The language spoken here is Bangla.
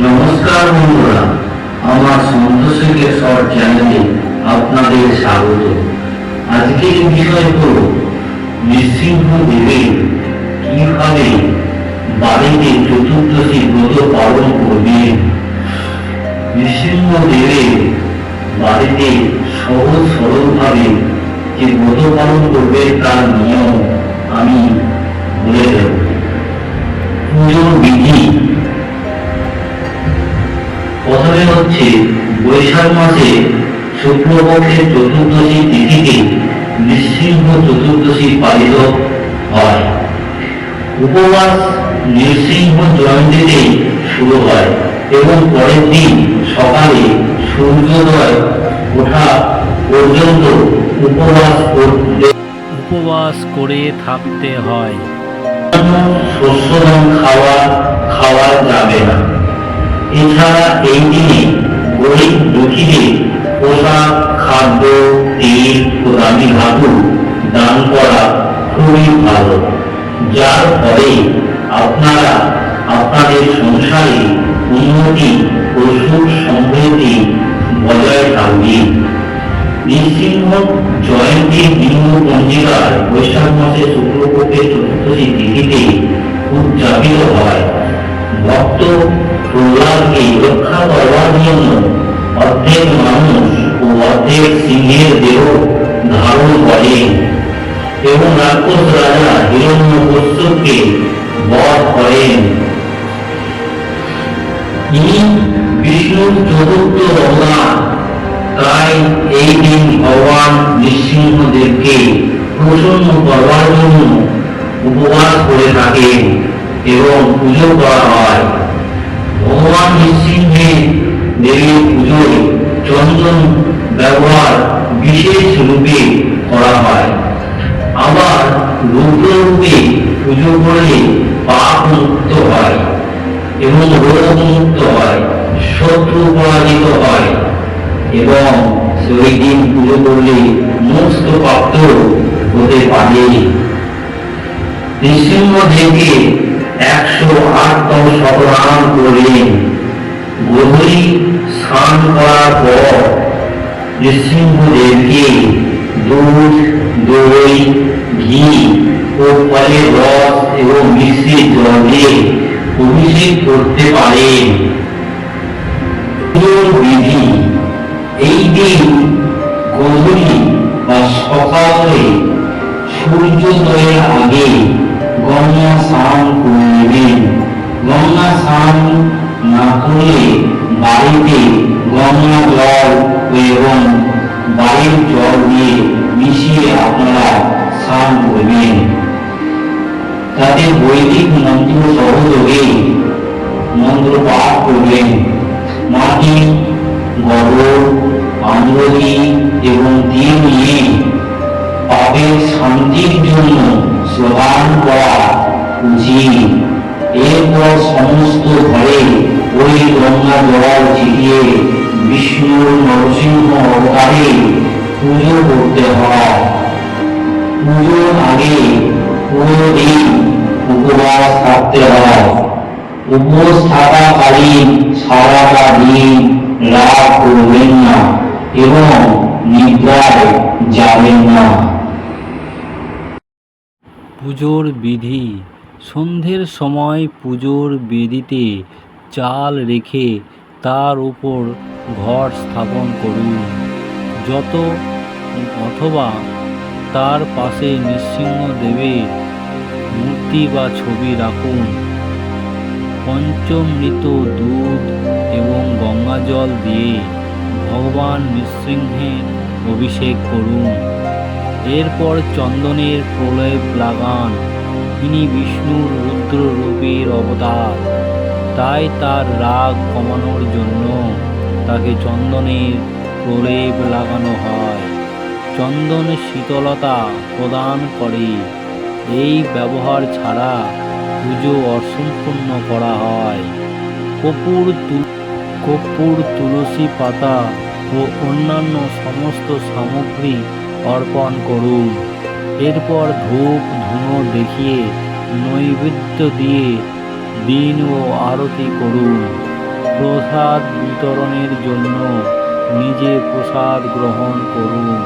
নমস্কার বন্ধুরা, আমার সন্তোষের শর্ট চ্যানেলে আপনাদের স্বাগত। আজকের বিষয় হল নৃসিংহ দেবের কীভাবে বাড়িতে চতুর্দশী ব্রত পালন করবেন নৃসিংহ দেবের বাড়িতে সহজ সরলভাবে যে ব্রত পালন করবে তার নিয়ম আমি বলে দেব। পুজোর বিধি হচ্ছে বৈশাখ মাসে শুক্লপক্ষের চতুর্দশী তিথিতে নৃসিংহ চতুর্দশী পালিত হয়। উপবাস নৃসিংহ জয়ন্তীতে শুরু হয় এবং পরের দিন সকালে সূর্যোদয় ওঠা পর্যন্ত উপবাস করতে উপবাস করে থাকতে হয়। শস্যদান খাওয়া খাওয়া যাবে না। এছাড়া এই দিনে গরিব দুঃখীদের পোশাক খাদ্য, তেল ও দামি ধাতু দান করা খুবই ভালো। যার ফলে আপনারা আপনাদের সংসারে উন্নতি ও সুখ সমৃদ্ধি বজায় থাকবে। নৃসিংহ জয়ন্তী বিন্দু পঞ্জিকার বৈশাখ মাসে শুক্লপক্ষের চতুর্দশী তিথিতে উদযাপিত হয়। ভক্ত প্রহ্লাদকে রক্ষা করবার জন্য অর্ধেক মানুষ ও অর্ধেক সিংহের দেহ ধারণ করেন এবং রাক্ষস রাজা হিরণ্য কশ্যপকে বধ করেন ইনি বিষ্ণুর চতুর্থ অবতার তাই এই দিন ভগবান নৃসিংহদেবকে প্রসন্ন করবার জন্য উপবাস করে থাকেন এবং পুজো করা হয় ভগবান পুজোয় চন্দন ব্যবহার বিশেষ রূপে করা হয়, আবার রুদ্র রূপে পুজো করলে পাপ মুক্ত হয় এবং রোগ মুক্ত হয়, শত্রু পরাজিত হয় এবং সেই দিন পুজো করলে মুক্ত প্রাপ্ত হতে পারে নৃসিংহদেবকে একশো আটতম শতরাম করলেন গভীর স্নান করার পর নৃসিংহদেবকে দুধ, দই, ঘি ও ফলের রস এবং মিষ্টির জল দিয়ে অভিষেক করতে পারেন। স্নান না করলে বাড়িতে গঙ্গা জল এবং বাড়ির জল দিয়ে মিশিয়ে আপনারা স্নান করবেন। তাতে বৈদিক মন্ত্র সহযোগে মন্ত্র পাঠ করবেন। মাটি গড় আঙ্গুলি এবং দিয়ে নিয়ে পাপের শান্তির জন্য স্লোগান করা উচিত। এরপর সমস্ত ঘরে ওই গঙ্গা জল ছিটিয়ে বিষ্ণুর নরসিংহ অবতারে পুজো করতে হয়। পুজোর আগে পুরো দিন উপবাস থাকতে হয়। উপোস থাকাকালীন সারাটা দিন লাভ করবেন না এবং নিদ্রায় যাবেন না। পুজোর বিধি সন্ধ্যের সময় পুজোর বেদিতে চাল রেখে তার উপর ঘর স্থাপন করুন। যত অথবা তার পাশে নৃসিংহ দেবের মূর্তি বা ছবি রাখুন। পঞ্চমৃত দুধ এবং গঙ্গা জল দিয়ে ভগবান নৃসিংহের অভিষেক করুন। এরপর চন্দনের প্রলেপ লাগান। তিনি বিষ্ণুর রুদ্র রূপের অবতার। তাই তার রাগ কমানোর জন্য তাকে চন্দনের প্রলেপ লাগানো হয়। চন্দন শীতলতা প্রদান করে। এই ব্যবহার ছাড়া পুজো অসম্পূর্ণ করা হয়। কপুর কর্পূর তুলসী পাতা ও অন্যান্য সমস্ত সামগ্রী অর্পণ করুন। এরপর ধূপ ধুনো দেখিয়ে নৈবেদ্য দিয়ে দিন ও আরতি করুন। প্রসাদ বিতরণের জন্য নিজে প্রসাদ গ্রহণ করুন।